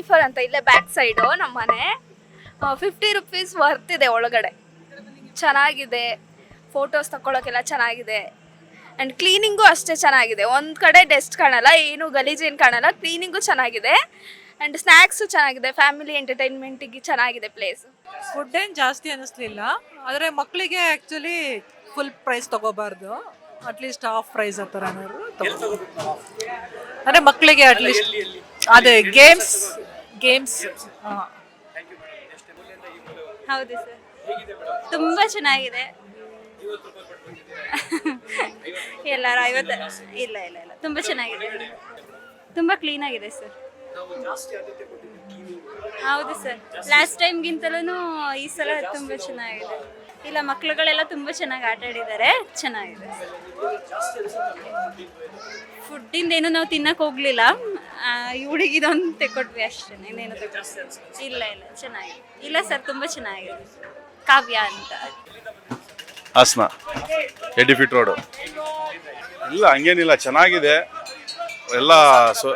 Twenty four ಅಂತ ಇಲ್ಲೇ back side ನಮ್ಮ ಮನೆ. ಫಿಫ್ಟಿ ರುಪೀಸ್ ವರ್ತ್ ಇದೆ ಒಳಗಡೆ. ಚೆನ್ನಾಗಿದೆ. ಫೋಟೋಸ್ ತಗೊಳ್ಳೋಕ್ಕೆಲ್ಲ ಚೆನ್ನಾಗಿದೆ. ಆ್ಯಂಡ್ ಕ್ಲೀನಿಂಗು ಅಷ್ಟೇ ಚೆನ್ನಾಗಿದೆ. ಒಂದು ಕಡೆ ಡೆಸ್ಟ್ ಕಾಣಲ್ಲ ಏನು ಗಲೀಜೇನು ಕಾಣಲ್ಲ ಕ್ಲೀನಿಂಗು ಚೆನ್ನಾಗಿದೆ. ಆ್ಯಂಡ್ ಸ್ನ್ಯಾಕ್ಸು ಚೆನ್ನಾಗಿದೆ. ಫ್ಯಾಮಿಲಿ ಎಂಟರ್ಟೈನ್ಮೆಂಟಿಗೆ ಚೆನ್ನಾಗಿದೆ ಪ್ಲೇಸ್ ಫುಡ್ ಏನು ಜಾಸ್ತಿ ಅನ್ನಿಸ್ಲಿಲ್ಲ ಆದರೆ ಮಕ್ಕಳಿಗೆ ಆ್ಯಕ್ಚುಲಿ ಫುಲ್ ಪ್ರೈಸ್ ತಗೋಬಾರ್ದು. ಅಟ್ಲೀಸ್ಟ್ ಹಾಫ್ ಪ್ರೈಸ್ ಆ ಥರ ಅಂದರೆ ಮಕ್ಕಳಿಗೆ ಅಟ್ಲೀಸ್ಟ್ ಅದೇ ಗೇಮ್ಸ್ ಗೇಮ್ಸ್ ಹೌದು ಸರ್. ತುಂಬ ಚೆನ್ನಾಗಿದೆ. ಎಲ್ಲರೂ ಐವತ್ತು, ಇಲ್ಲ ಇಲ್ಲ ಇಲ್ಲ. ತುಂಬ ಚೆನ್ನಾಗಿದೆ. ತುಂಬ ಕ್ಲೀನಾಗಿದೆ ಸರ್. ಹೌದು ಸರ್. ಲಾಸ್ಟ್ ಟೈಮ್ಗಿಂತಲೂ ಈ ಸಲ ತುಂಬ ಚೆನ್ನಾಗಿದೆ. ಇಲ್ಲ, ಮಕ್ಳುಗಳೆಲ್ಲ ತುಂಬ ಚೆನ್ನಾಗಿ ಆಟ ಆಡಿದ್ದಾರೆ. ಚೆನ್ನಾಗಿದೆ. ಫುಡ್ಡಿಂದ ಏನು ನಾವು ತಿನ್ನಕ್ಕೆ ಹೋಗ್ಲಿಲ್ಲ. ಇವಳಿಗೆ ಇದೊಂದು ತೆಕ್ಕೊಟ್ವಿ ಅಷ್ಟೇ, ಇನ್ನೇನು ಇಲ್ಲ ಇಲ್ಲ, ಚೆನ್ನಾಗಿದೆ. ಇಲ್ಲ ಸರ್, ತುಂಬ ಚೆನ್ನಾಗಿದೆ. ಕಾವ್ಯ ಅಂತ. ಹಾಸನ ಎಡಿ ಫಿಟ್ ರೋಡು. ಇಲ್ಲ, ಹಂಗೇನಿಲ್ಲ, ಚೆನ್ನಾಗಿದೆ. ಎಲ್ಲ ಸೊ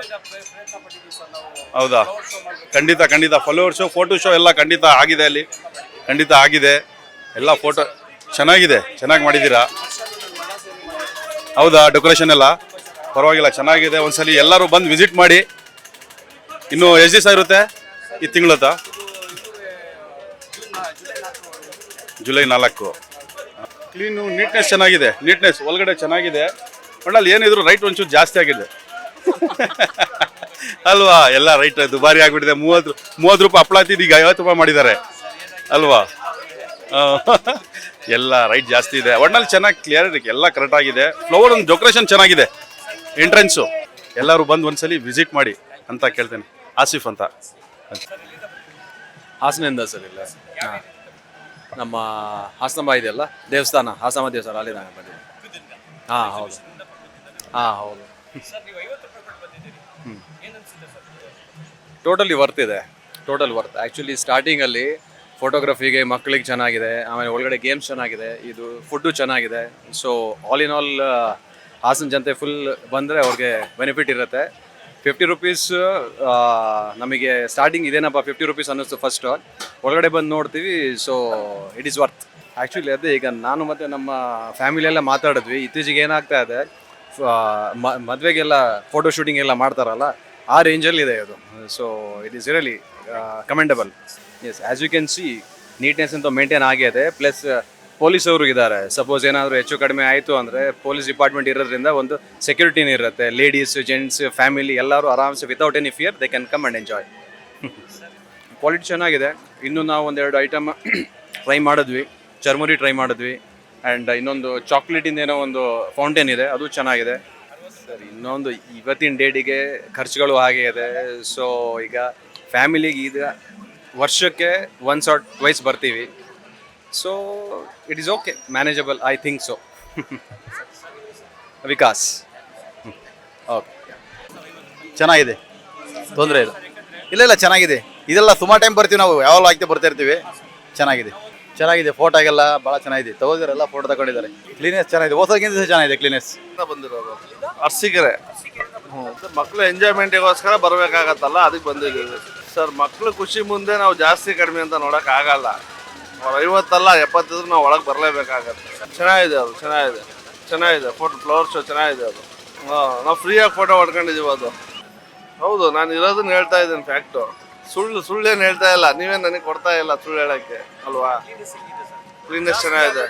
ಹೌದಾ? ಖಂಡಿತ ಖಂಡಿತ. ಫಾಲೋವರ್ ಶೋ ಫೋಟೋ ಶೋ ಎಲ್ಲ ಖಂಡಿತ ಆಗಿದೆ ಅಲ್ಲಿ. ಖಂಡಿತ ಆಗಿದೆ. ಎಲ್ಲ ಫೋಟೋ ಚೆನ್ನಾಗಿದೆ. ಚೆನ್ನಾಗಿ ಮಾಡಿದ್ದೀರಾ? ಹೌದಾ ಡೆಕೋರೇಷನ್ ಎಲ್ಲ? ಪರವಾಗಿಲ್ಲ, ಚೆನ್ನಾಗಿದೆ. ಒಂದ್ಸಲಿ ಎಲ್ಲರೂ ಬಂದು ವಿಸಿಟ್ ಮಾಡಿ. ಇನ್ನು ಎಷ್ಟು ದಿವಸ ಇರುತ್ತೆ ಈ ತಿಂಗಳತ್ತ ಜುಲೈ ನಾಲ್ಕು. ಕ್ಲೀನು ನೀಟ್ನೆಸ್ ಚೆನ್ನಾಗಿದೆ. ನೀಟ್ನೆಸ್ ಒಳಗಡೆ ಚೆನ್ನಾಗಿದೆ. ಒಟ್ಟಲ್ಲಿ ಏನಿದ್ರು ರೈಟ್ ಒಂಚೂರು ಜಾಸ್ತಿ ಆಗಿದೆ. ಅಲ್ವಾ? ಎಲ್ಲ ರೈಟ್ ದುಬಾರಿ ಆಗಿಬಿಟ್ಟಿದೆ. ಮೂವತ್ತು ಮೂವತ್ತು ರೂಪಾಯಿ ಹಪ್ಪಳ ಈಗ ಐವತ್ತು ರೂಪಾಯಿ ಮಾಡಿದ್ದಾರೆ. ಅಲ್ವಾ? ಎಲ್ಲ ರೈಟ್ ಜಾಸ್ತಿ ಇದೆ. ಒಟ್ನಲ್ಲಿ ಚೆನ್ನಾಗಿ ಕ್ಲಿಯರ್ ಎಲ್ಲ ಕರೆಕ್ಟ್ ಆಗಿದೆ. ಫ್ಲವರ್ ಒಂದು ಡೆಕೋರೇಷನ್ ಚೆನ್ನಾಗಿದೆ. ಎಂಟ್ರೆನ್ಸು ಎಲ್ಲರೂ ಬಂದು ಒಂದ್ಸಲಿ ವಿಸಿಟ್ ಮಾಡಿ ಅಂತ ಕೇಳ್ತೇನೆ. ಆಸಿಫ್ ಅಂತ. ಹಾಸನದಿಂದ ಸರ್ ಇಲ್ಲ. ಹಾಂ. ನಮ್ಮ ಹಾಸನಂಬ ಇದೆಯಲ್ಲ ದೇವಸ್ಥಾನ ಹಾಸನಂಬ ದೇವಸ್ಥಾನ, ಅಲ್ಲಿ ನಾನು ಬಂದಿದ್ದೆ ಹಾಂ, ಹೌದು. ಹಾಂ, ಹೌದು. ಟೋಟಲಿ ವರ್ತ್ ಇದೆ. ಟೋಟಲ್ ವರ್ತ್ ಆ್ಯಕ್ಚುಲಿ ಸ್ಟಾರ್ಟಿಂಗಲ್ಲಿ ಫೋಟೋಗ್ರಫಿಗೆ ಮಕ್ಕಳಿಗೆ ಚೆನ್ನಾಗಿದೆ, ಆಮೇಲೆ ಒಳಗಡೆ ಗೇಮ್ಸ್ ಚೆನ್ನಾಗಿದೆ, ಇದು ಫುಡ್ಡು ಚೆನ್ನಾಗಿದೆ. So all in all Hassan ಜನತೆ ಫುಲ್ ಬಂದರೆ ಅವ್ರಿಗೆ ಬೆನಿಫಿಟ್ ಇರುತ್ತೆ. ಫಿಫ್ಟಿ ರುಪೀಸ್ ನಮಗೆ ಸ್ಟಾರ್ಟಿಂಗ್ ಇದೇನಪ್ಪ ಫಿಫ್ಟಿ ರುಪೀಸ್ ಅನ್ನಿಸ್ತು ಫಸ್ಟ್ ಒಳಗಡೆ ಬಂದು ನೋಡ್ತೀವಿ so it is worth actually ಅದೇ, ಈಗ ನಾನು ಮತ್ತು ನಮ್ಮ ಫ್ಯಾಮಿಲಿ ಎಲ್ಲ ಮಾತಾಡಿದ್ವಿ, ಇತ್ತೀಚೆಗೆ ಏನಾಗ್ತಾ ಇದೆ ಮದ್ವೆಗೆಲ್ಲ ಫೋಟೋ ಶೂಟಿಂಗ್ ಎಲ್ಲ ಮಾಡ್ತಾರಲ್ಲ, ಆ ರೇಂಜಲ್ಲಿ ಇದೆ ಅದು. So it is really commendable as as you can see neatness ಅಂತ ಮೇಂಟೈನ್ ಆಗಿದೆ ಪ್ಲಸ್ ಪೊಲೀಸ್ ಅವರು ಇದ್ದಾರೆ. ಸಪೋಸ್ ಏನಾದರೂ ಹೆಚ್ಚು ಕಡಿಮೆ ಆಯಿತು ಅಂದರೆ ಪೊಲೀಸ್ ಡಿಪಾರ್ಟ್ಮೆಂಟ್ ಇರೋದ್ರಿಂದ ಒಂದು ಸೆಕ್ಯೂರಿಟಿನೇ ಇರುತ್ತೆ. ಲೇಡೀಸ್ ಜೆಂಟ್ಸ್ ಫ್ಯಾಮಿಲಿ ಎಲ್ಲರೂ ಆರಾಮ್ಸೆ without any fear they can come and enjoy quality ಚೆನ್ನಾಗಿದೆ. ಇನ್ನು ನಾವು ಒಂದೆರಡು ಐಟಮ್ ಟ್ರೈ ಮಾಡಿದ್ವಿ. ಚರ್ಮುರಿ ಟ್ರೈ ಮಾಡಿದ್ವಿ. ಆ್ಯಂಡ್ ಇನ್ನೊಂದು ಚಾಕ್ಲೇಟಿಂದ ಏನೋ ಒಂದು ಫೌಂಟೇನ್ ಇದೆ. ಅದು ಚೆನ್ನಾಗಿದೆ. ಸರ್, ಇನ್ನೊಂದು ಇವತ್ತಿನ ಡೇಟಿಗೆ ಖರ್ಚುಗಳು ಹಾಗೆ ಇದೆ. ಸೊ ಈಗ ಫ್ಯಾಮಿಲಿಗೆ ಈಗ ವರ್ಷಕ್ಕೆ ಒನ್ಸ್ ಆರ್ ಟ್ವೈಸ್ ಬರ್ತೀವಿ. So it is okay manageable I think so Vikas okay ಚೆನ್ನಾಗಿದೆ. ತೊಂದರೆ ಇಲ್ಲ. ಇಲ್ಲ ಇಲ್ಲ ಚೆನ್ನಾಗಿದೆ. ಇದೆಲ್ಲ ಸುಮಾರು ಟೈಮ್ ಬರ್ತೀವಿ ನಾವು. ಯಾವಾಗ ಆಗ್ತಾ ಬರ್ತಾ ಇರ್ತೀವಿ. ಚೆನ್ನಾಗಿದೆ. ಚೆನ್ನಾಗಿದೆ. ಫೋಟೋಗೆಲ್ಲ ಭಾಳ ಚೆನ್ನಾಗಿದೆ. ತಗೋದಿರಲ್ಲ ಫೋಟೋ ತಗೊಂಡಿದ್ದಾರೆ. ಕ್ಲೀನೆಸ್ ಚೆನ್ನಾಗಿದೆ. ಹೊಸಗಿಂತ ಚೆನ್ನಾಗಿದೆ ಕ್ಲೀನೆಸ್ ಬಂದಿರೋದು ಹ್ಞೂ ಮಕ್ಕಳು ಎಂಜಾಯ್ಮೆಂಟಿಗೋಸ್ಕರ ಬರಬೇಕಾಗತ್ತಲ್ಲ ಅದಕ್ಕೆ ಬಂದಿದ್ದೀವಿ. ಸರ್ ಮಕ್ಕಳು ಖುಷಿ ಮುಂದೆ ನಾವು ಜಾಸ್ತಿ ಕಡಿಮೆ ಅಂತ ನೋಡಕ್ ಆಗಲ್ಲ ಅವ್ರು ಐವತ್ತಲ್ಲ ಎಪ್ಪತ್ತಿದ್ರು ನಾವು ಒಳಗೆ ಬರಲೇಬೇಕಾಗತ್ತೆ. ಚೆನ್ನಾಗಿದೆ ಅದು, ಚೆನ್ನಾಗಿದೆ. ಚೆನ್ನಾಗಿದೆ ಫೋಟೋ ಫ್ಲವರ್ ಶೋ ಚೆನ್ನಾಗಿದೆ ಅದು. ಹಾಂ, ನಾವು ಫ್ರೀಯಾಗಿ ಫೋಟೋ ಹೊಡ್ಕೊಂಡಿದ್ದೀವಿ ಅದು. ಹೌದು, ನಾನು ಇರೋದನ್ನ ಹೇಳ್ತಾ ಇದ್ದೀನಿ ಫ್ಯಾಕ್ಟು ಸುಳ್ಳು ಸುಳ್ಳೇನು ಹೇಳ್ತಾ ಇಲ್ಲ, ನೀವೇ ನನಗೆ ಕೊಡ್ತಾ ಇಲ್ಲ ಸುಳ್ಳು ಹೇಳಕ್ಕೆ, ಅಲ್ವಾ? ಕ್ಲೀನೆಸ್ ಚೆನ್ನಾಗಿದೆ.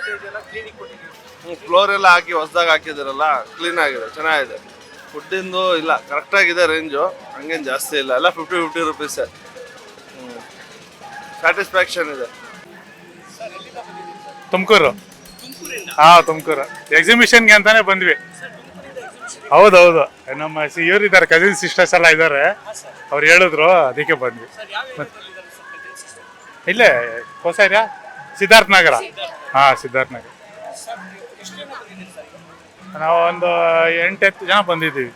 ಹ್ಞೂ ಫ್ಲೋರ್ ಎಲ್ಲ ಹಾಕಿ, ಹೊಸ್ದಾಗಿ ಹಾಕಿದಿರಲ್ಲ ಕ್ಲೀನ್ ಆಗಿದೆ, ಚೆನ್ನಾಗಿದೆ. ಫುಡ್ಡಿಂದು ಇಲ್ಲ ಕರೆಕ್ಟಾಗಿದೆ ರೇಂಜು ಹಂಗೇನು ಜಾಸ್ತಿ ಇಲ್ಲ, ಎಲ್ಲ ಫಿಫ್ಟಿ ಫಿಫ್ಟಿ ರುಪೀಸೇ ಹ್ಞೂ ಸ್ಯಾಟಿಸ್ಫ್ಯಾಕ್ಷನ್ ಇದೆ. ತುಮಕೂರು? ಹಾ ತುಮಕೂರು. ಎಕ್ಸಿಬಿಷನ್ಗೆ ಅಂತಾನೆ ಬಂದ್ವಿ. ಹೌದೌದು. ನಮ್ಮ ಇವ್ರು ಇದ್ದಾರೆ ಕಸಿನ್ ಸಿಸ್ಟರ್ಸ್ ಎಲ್ಲ ಇದ್ದಾರೆ. ಅವ್ರು ಹೇಳಿದ್ರು ಅದಕ್ಕೆ ಬಂದ್ವಿ. ಇಲ್ಲೇ ಕೋಸಾರ್ಯ ಸಿದ್ಧಾರ್ಥ ನಗರ. ಹಾ ಸಿದ್ಧಾರ್ಥ ನಗರ. ನಾವು ಒಂದು ಎಂಟತ್ತು ಜನ ಬಂದಿದ್ದೀವಿ.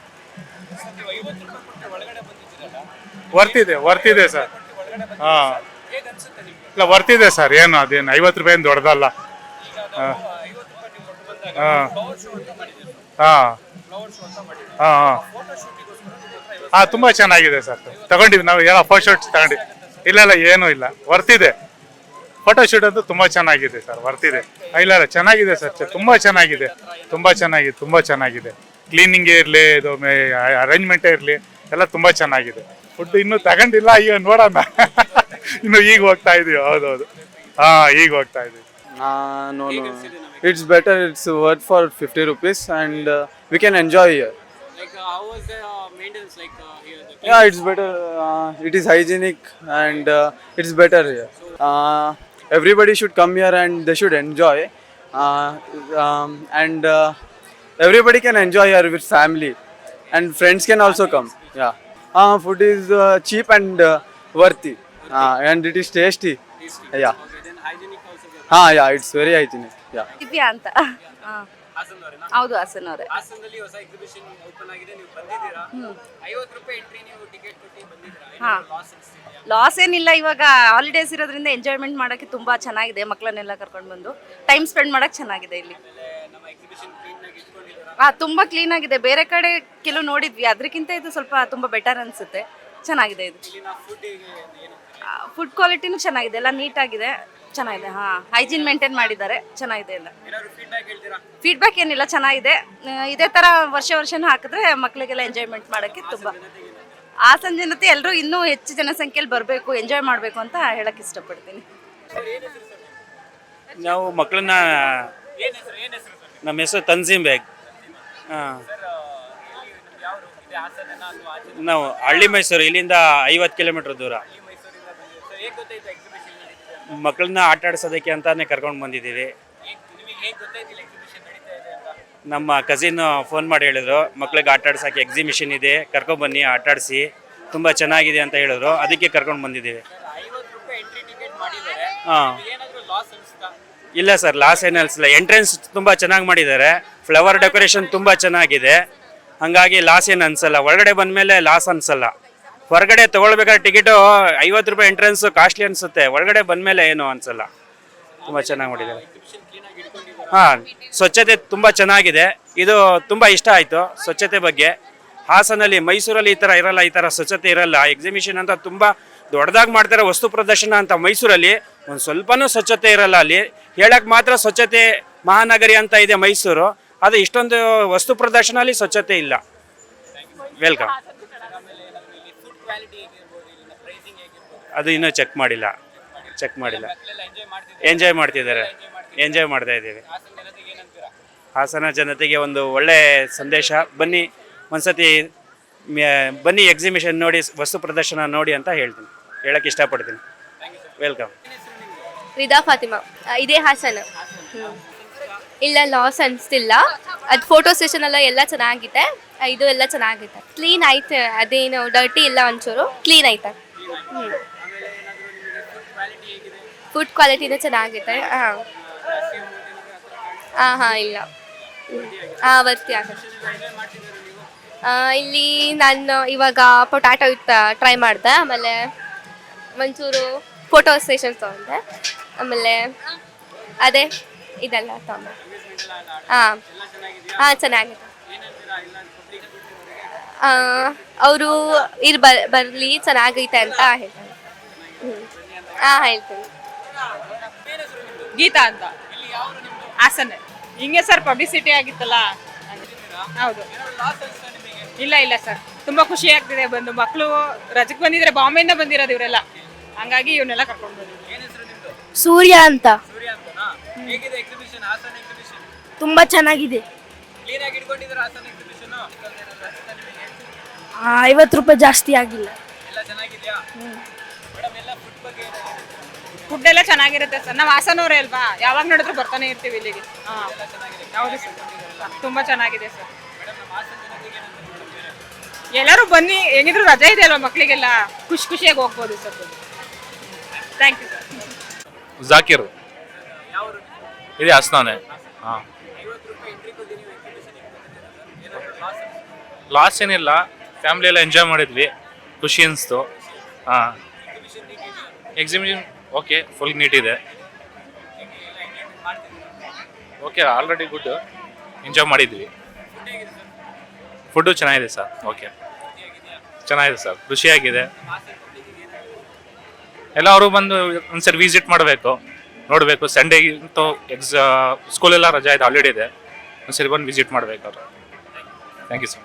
ವರ್ತಿದೆ ವರ್ತಿದೆ ಸರ್. ಹಾ. ಇಲ್ಲ ವರ್ತಿದೆ ಸರ್. ಏನು ಅದೇನು ಐವತ್ತು ರೂಪಾಯಿ ಏನು ದೊಡ್ಡದಲ್ಲ. ಹಾಂ ತುಂಬಾ ಚೆನ್ನಾಗಿದೆ ಸರ್. ತಗೊಂಡಿವಿ ನಾವು ಏನೋ ಫೋಟೋಶೂಟ್ ತಗೊಂಡಿ ಇಲ್ಲ ಇಲ್ಲ, ಏನೂ ಇಲ್ಲ. ವರ್ತಿದೆ. ಫೋಟೋಶೂಟ್ ಅಂತೂ ತುಂಬಾ ಚೆನ್ನಾಗಿದೆ ಸರ್, ವರ್ತಿದೆ. ಇಲ್ಲ ಇಲ್ಲ, ಚೆನ್ನಾಗಿದೆ ಸರ್ ತುಂಬಾ ಚೆನ್ನಾಗಿದೆ. ತುಂಬಾ ಚೆನ್ನಾಗಿದೆ ತುಂಬಾ ಚೆನ್ನಾಗಿದೆ. ಕ್ಲೀನಿಂಗ್ ಇರಲಿ, ಇದು ಅರೇಂಜ್ಮೆಂಟೇ ಇರಲಿ, ಎಲ್ಲ ತುಂಬಾ ಚೆನ್ನಾಗಿದೆ. ಫುಡ್ ಇನ್ನೂ ತಗೊಂಡಿಲ್ಲ ಈಗ ನೋಡೋಣ. ಇನ್ನು ಈಗ ಹೋಗ್ತಾ ಇದೀವಿ ಹೌದೌದು. ಹಾ, ಈಗ ಹೋಗ್ತಾ ಇದೀವಿ. Uh, no, no. It's better. It's worth for 50 rupees and uh, we can enjoy here. Like, uh, how was the uh, maintenance like uh, here? The Yeah, it's better. Uh, it is hygienic and uh, it's better here. Uh, everybody should come here and they should enjoy. Uh, um, and uh, everybody can enjoy here with family and friends can also come. Yeah. Uh, food is uh, cheap and uh, worthy uh, and it is tasty. Yeah. Okay, then hygienic also yeah it's very it's yeah. Divya ಅಂತ. ಹಾಸನದವರೇನಾ? ಹೌದು ಹಾಸನವ್ರೆ ಹಾಸನದಲ್ಲಿ ಹೊಸ exhibition open ಆಗಿದೆ ನೀವು ಬಂದಿದ್ದೀರಾ? ಐವತ್ತು ರೂಪಾಯಿ ಎಂಟ್ರಿ ನೀವು ಟಿಕೆಟ್ ಕೊಟ್ಟು ಬಂದಿದ್ದೀರಾ? ಹಾ. ಲಾಸ್ ಏನಿಲ್ಲ ಇವಾಗ ಹಾಲಿಡೇಸ್ ಇರೋದ್ರಿಂದ ಎಂಜಾಯ್ಮೆಂಟ್ ಮಾಡೋಕ್ಕೆ ತುಂಬಾ ಚೆನ್ನಾಗಿದೆ ಮಕ್ಕಳನ್ನೆಲ್ಲ ಕರ್ಕೊಂಡು ಬಂದು. ಟೈಮ್ ಸ್ಪೆಂಡ್ ಮಾಡೋಕೆ ಚೆನ್ನಾಗಿದೆ ಇಲ್ಲಿ. ನಮ್ಮ ಎಕ್ಸಿಬಿಷನ್ ಕ್ಲೀನ್ ಆಗಿ ಇಟ್ಕೊಂಡಿದ್ದೀರಾ? ಹಾಂ ತುಂಬ ಕ್ಲೀನ್ ಆಗಿದೆ. ಬೇರೆ ಕಡೆ ಕೆಲವು ನೋಡಿದ್ವಿ ಅದಕ್ಕಿಂತ ಇದು ಸ್ವಲ್ಪ ತುಂಬಾ ಬೆಟರ್ ಅನ್ಸುತ್ತೆ. ಚೆನ್ನಾಗಿದೆ ಇದು. ಇಲ್ಲಿನ ಫುಡ್ ಏನು? ಫುಡ್ ಕ್ವಾಲಿಟಿನೂ ಚೆನ್ನಾಗಿದೆ ಎಲ್ಲ ನೀಟಾಗಿದೆ ಚೆನ್ನಾಗಿದೆ ಹಾ. ಹೈಜೀನ್ ಮೇಂಟೈನ್ ಮಾಡಿದ್ದಾರೆ ಚೆನ್ನಾಗಿದೆ ಎಲ್ಲ. ಏನಾದ್ರು ಫೀಡ್ಬ್ಯಾಕ್ ಏನಿಲ್ಲ ಚೆನ್ನಾಗಿದೆ. ಆ, ಇದೇ ತರ ವರ್ಷ ವರ್ಷನೂ ಹಾಕಿದ್ರೆ ಮಕ್ಕಳಿಗೆಲ್ಲ ಎಂಜಾಯ್ಮೆಂಟ್ ಮಾಡೋಕ್ಕೆ ತುಂಬಾ. ಆ ಜನತೆ ಎಲ್ಲರೂ ಇನ್ನೂ ಹೆಚ್ಚು ಜನಸಂಖ್ಯೆಯಲ್ಲಿ ಬರಬೇಕು ಎಂಜಾಯ್ ಮಾಡಬೇಕು ಅಂತ ಹೇಳಕ್ಕೆ ಇಷ್ಟಪಡ್ತೀನಿ. ನಾವು ಮಕ್ಕಳನ್ನ ಏನ್ ಹೆಸರು ಏನ್ ಸರ್ ನಮ್ಮ ಹೆಸರು ತನ್ಸೀಮ್ ಬೇಗ್. ಹಾಂ. ಸರ್ ಇಲ್ಲಿ ಯಾವ ಇದೆ ಹಾಸನ ಅಥವಾ ಆಚೆ ನಾವು ಹಳ್ಳಿ ಮೈಸೂರು ಇಲ್ಲಿಂದ ಐವತ್ತು ಕಿಲೋಮೀಟರ್ ದೂರ. ಮಕ್ಕಳನ್ನ ಆಟ ಆಡಿಸೋದಕ್ಕೆ ಅಂತಾನೆ ಕರ್ಕೊಂಡು ಬಂದಿದ್ದೀವಿ. ನಮ್ಮ ಕಸಿನ್ ಫೋನ್ ಮಾಡಿ ಹೇಳಿದ್ರು, ಮಕ್ಳಿಗೆ ಆಟ ಆಡ್ಸೋಕ್ಕೆ ಎಕ್ಸಿಬಿಷನ್ ಇದೆ ಕರ್ಕೊಂಡ್ಬನ್ನಿ ಆಟ ಆಡಿಸಿ, ತುಂಬ ಚೆನ್ನಾಗಿದೆ ಅಂತ ಹೇಳಿದ್ರು, ಅದಕ್ಕೆ ಕರ್ಕೊಂಡು ಬಂದಿದ್ದೀವಿ. ಹಾಂ. ಇಲ್ಲ ಸರ್ ಲಾಸ್ ಏನು ಅನಿಸಿಲ್ಲ ಎಂಟ್ರೆನ್ಸ್ ತುಂಬ ಚೆನ್ನಾಗಿ ಮಾಡಿದ್ದಾರೆ ಫ್ಲವರ್ ಡೆಕೋರೇಷನ್ ತುಂಬ ಚೆನ್ನಾಗಿದೆ. ಹಾಗಾಗಿ ಲಾಸ್ ಏನು ಅನ್ಸಲ್ಲ ಒಳಗಡೆ ಬಂದಮೇಲೆ ಲಾಸ್ ಅನ್ಸಲ್ಲ. ಹೊರಗಡೆ ತಗೊಳ್ಬೇಕಾದ್ರೆ ಟಿಕೆಟು ಐವತ್ತು ರೂಪಾಯಿ ಎಂಟ್ರೆನ್ಸ್ ಕಾಸ್ಟ್ಲಿ ಅನಿಸುತ್ತೆ. ಒಳಗಡೆ ಬಂದಮೇಲೆ ಏನು ಅನ್ಸಲ್ಲ. ತುಂಬ ಚೆನ್ನಾಗಿ ಮಾಡಿದ್ದಾರೆ. ಹಾಂ, ಸ್ವಚ್ಛತೆ ತುಂಬ ಚೆನ್ನಾಗಿದೆ. ಇದು ತುಂಬ ಇಷ್ಟ ಆಯಿತು ಸ್ವಚ್ಛತೆ ಬಗ್ಗೆ. ಹಾಸನಲ್ಲಿ, ಮೈಸೂರಲ್ಲಿ ಈ ಥರ ಇರಲ್ಲ, ಈ ಥರ ಸ್ವಚ್ಛತೆ ಇರಲ್ಲ. ಎಕ್ಸಿಬಿಷನ್ ಅಂತ ತುಂಬ ದೊಡ್ಡದಾಗಿ ಮಾಡ್ತಾರೆ ವಸ್ತು ಪ್ರದರ್ಶನ ಅಂತ ಮೈಸೂರಲ್ಲಿ. ಒಂದು ಸ್ವಲ್ಪನೂ ಸ್ವಚ್ಛತೆ ಇರಲ್ಲ ಅಲ್ಲಿ. ಹೇಳಕ್ಕೆ ಮಾತ್ರ ಸ್ವಚ್ಛತೆ ಮಹಾನಗರಿ ಅಂತ ಇದೆ ಮೈಸೂರು. ಅದು ಇಷ್ಟೊಂದು ವಸ್ತು ಪ್ರದರ್ಶನ ಅಲ್ಲಿ ಸ್ವಚ್ಛತೆ ಇಲ್ಲ. ವೆಲ್ಕಮ್ ಕ್ವಾಲಿಟಿ ಹೇಗಿರ್ಬೋದು ಇಲ್ಲಿನ ಪ್ರೈಸಿಂಗ್ ಹೇಗಿರ್ಬೋದು? ಅದು ಇನ್ನೂ ಚೆಕ್ ಮಾಡಿಲ್ಲ. ಚೆಕ್ ಮಾಡಿಲ್ಲ. ಮಕ್ಕಳೆಲ್ಲ ಎಂಜಾಯ್ ಮಾಡ್ತಿದ್ದಾರೆ. ಎಂಜಾಯ್ ಮಾಡ್ತಿದ್ದಾರೆ. ಎಂಜಾಯ್ ಮಾಡ್ತಾ ಇದ್ದೀವಿ. ಹಾಸನ ಜನತೆಗೆ ಏನಂತೀರಾ? ಹಾಸನ ಜನತೆಗೆ ಒಂದು ಒಳ್ಳೆ ಸಂದೇಶ. ಬನ್ನಿ ಒಂದ್ಸತಿ ಮ್ಯಾ- ಬನ್ನಿ ಎಕ್ಸಿಬಿಷನ್ ನೋಡಿ ವಸ್ತು ಪ್ರದರ್ಶನ ನೋಡಿ ಅಂತ ಹೇಳ್ತೀನಿ. ಹೇಳಕ್ ಇಷ್ಟಪಡ್ತೀನಿ. ವೆಲ್ಕಮ್ ರಿದಾ ಫಾತಿಮಾ. ಆ, ಇದೇ ಹಾಸನ. ಹ್ಮ್. ಇಲ್ಲ ಲಾಸ್ ಅನಿಸ್ತಿಲ್ಲ. ಅದು ಫೋಟೋ ಸೆಷನ್ ಎಲ್ಲ ಎಲ್ಲ ಚೆನ್ನಾಗಿದೆ. ಇದು ಎಲ್ಲ ಚೆನ್ನಾಗಿದೆ. ಕ್ಲೀನ್ ಐತೆ ಅದೇನು ಡರ್ಟಿ ಇಲ್ಲ ಒಂಚೂರು. ಕ್ಲೀನ್ ಐತೆ ಫುಡ್ ಕ್ವಾಲಿಟಿನೂ ಚೆನ್ನಾಗಿದೆ. ಹಾಂ ಹಾಂ ಹಾಂ, ಇಲ್ಲ. ಹಾಂ ಬರ್ತಿ ಆಗುತ್ತೆ ಇಲ್ಲಿ ನಾನು ಇವಾಗ ಪೊಟ್ಯಾಟೊ ಟ್ರೈ ಮಾಡಿದೆ. ಆಮೇಲೆ ಒಂಚೂರು ಫೋಟೋ ಸೆಷನ್ ತೊಗೊಂಡೆ. ಆಮೇಲೆ ಅದೇ ಇದೆಲ್ಲ ತೊಗೊಂಡೆ ಹಾಂ ಹಾಂ ಚೆನ್ನಾಗಿದೆ. ಅವರು ಇರ್ ಬರ್ ಬರಲಿ ಚೆನ್ನಾಗೈತೆ ಅಂತ ಹೇಳ್ತಾರೆ. ಹಾಂ ಹೇಳ್ತೀನಿ. ಗೀತಾ ಅಂತ. ಹಾಸನ. ಹಿಂಗೆ ಸರ್ ಪಬ್ಲಿಸಿಟಿ ಆಗಿತ್ತಲ್ಲ? ಹೌದು. ಇಲ್ಲ ಇಲ್ಲ ಸರ್. ತುಂಬಾ ಖುಷಿ ಆಗ್ತಿದೆ. ಬಂದು ಮಕ್ಕಳು ರಜಕ್ಕೆ ಬಂದಿದ್ರೆ ಬಾಂಬೆಯಿಂದ ಬಂದಿರೋದು ಇವರೆಲ್ಲ. ಹಂಗಾಗಿ ಇವನ್ನೆಲ್ಲ ಕರ್ಕೊಂಡು ಬಂದಿದ್ದೀವಿ ಸೂರ್ಯ ಅಂತ. ಹೇಗಿದೆ ಎಕ್ಸಿಬಿಷನ್ ಹಾಸನ ಎಕ್ಸಿಬಿಷನ್ ತುಂಬ ಚೆನ್ನಾಗಿದೆ. ಕ್ಲೀನ್ ಆಗಿ ಇಟ್ಕೊಂಡಿದ್ದಾರೆ ಹಾಸನ ಎಕ್ಸಿಬಿಷನ್ ಐವತ್ತು ರೂಪಾಯಿ ಜಾಸ್ತಿ ಆಗಿಲ್ಲ. ಎಲ್ಲ ಚೆನ್ನಾಗಿದ್ಯಾ? ಮೇಡಮ್ ಎಲ್ಲ ಫುಡ್ ಬಗ್ಗೆ ಫುಡ್ ಎಲ್ಲ ಚೆನ್ನಾಗಿರುತ್ತೆ ಸರ್. ನಾವು ಹಾಸನವ್ರೆ ಅಲ್ವಾ? ಯಾವಾಗ ನೋಡಿದ್ರು ಬರ್ತಾನೆ ಇರ್ತೀವಿ ಇಲ್ಲಿಗೆ. ಹಾಂ. ಹೌದು ಸರ್. ತುಂಬ ಚೆನ್ನಾಗಿದೆ ಸರ್. ಎಲ್ಲರೂ ಬನ್ನಿ. ಹೆಂಗಿದ್ರು ರಜೆ ಇದೆ ಅಲ್ವಾ ಮಕ್ಕಳಿಗೆಲ್ಲ ಖುಷಿ ಖುಷಿಯಾಗಿ ಹೋಗ್ಬೋದು sir. Thank you sir Zakir ಇದೆ ಹಾಸನಾನೆ. ಹಾಂ. ಲಾಸ್ ಏನಿಲ್ಲ ಫ್ಯಾಮಿಲಿ ಎಲ್ಲ ಎಂಜಾಯ್ ಮಾಡಿದ್ವಿ, ಖುಷಿ ಅನಿಸ್ತು. ಹಾಂ. ಎಕ್ಸಿಬಿಷನ್ ಓಕೆ ಫುಲ್ ನೀಟ್ ಇದೆ. ಓಕೆ ಆಲ್ರೆಡಿ ಗುಡ್ ಎಂಜಾಯ್ ಮಾಡಿದ್ವಿ. ಫುಡ್ಡು ಚೆನ್ನಾಗಿದೆ ಸರ್ ಓಕೆ ಚೆನ್ನಾಗಿದೆ ಸರ್ ಖುಷಿಯಾಗಿದೆ. ಎಲ್ಲ ಅವರು ಬಂದು ಒಂದ್ಸರಿ ವಿಸಿಟ್ ಮಾಡಬೇಕು. ನೋಡಬೇಕು. ಸಂಡೇ ಅಂತೂ ಎಕ್ಸ್ ಸ್ಕೂಲೆಲ್ಲ ರಜಾ ಇದೆ ಹಾಲಿಡೇ ಇದೆ. ಒಂದ್ಸರಿ ಬಂದು ವಿಸಿಟ್ ಮಾಡಬೇಕು ಅವರು. Thank you sir